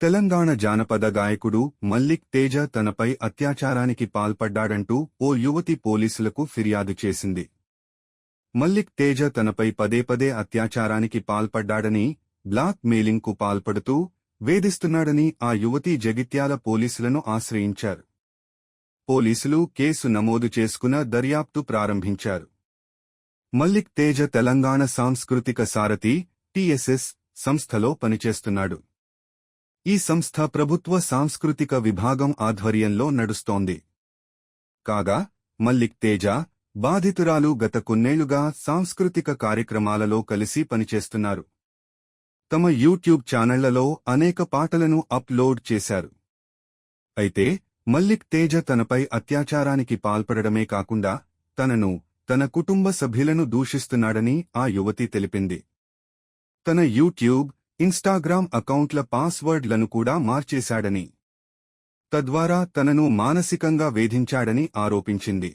తెలంగాణ జానపద గాయకుడు మల్లిక్ తేజ తనపై అత్యాచారానికి పాల్పడ్డాడంటూ ఓ యువతి పోలీసులకు ఫిర్యాదు చేసింది. మల్లిక్ తేజ తనపై పదే పదే అత్యాచారానికి పాల్పడ్డాడని బ్లాక్ మెయిలింగ్కు పాల్పడుతూ వేధిస్తున్నాడని ఆ యువతి జగిత్యాల పోలీసులను ఆశ్రయించారు. పోలీసులు కేసు నమోదు చేసుకున్న దర్యాప్తు ప్రారంభించారు. మల్లిక్ తేజ తెలంగాణ సాంస్కృతిక సారథి టీఎస్ఎస్ సంస్థలో పనిచేస్తున్నాడు. ఈ సంస్థ ప్రభుత్వ సాంస్కృతిక విభాగం ఆధ్వర్యంలో నడుస్తోంది. కాగా మల్లిక్ తేజ బాధితురాలు గత కొన్నేళ్ళుగా సాంస్కృతిక కార్యక్రమాలలో కలిసి పనిచేస్తున్నారు. తమ యూట్యూబ్ ఛానళ్ళలో అనేక పాటలను అప్లోడ్ చేశారు. అయితే మల్లిక్ తేజ తనపై అత్యాచారానికి పాల్పడడమే కాకుండా తనను తన కుటుంబ సభ్యులను దూషిస్తున్నాడని ఆ యువతి తెలిపింది. తన యూట్యూబ్ ఇన్స్టాగ్రామ్ అకౌంట్ల పాస్వర్డ్లను కూడా మార్చేశాడని తద్వారా తనను మానసికంగా వేధించాడని ఆరోపించింది.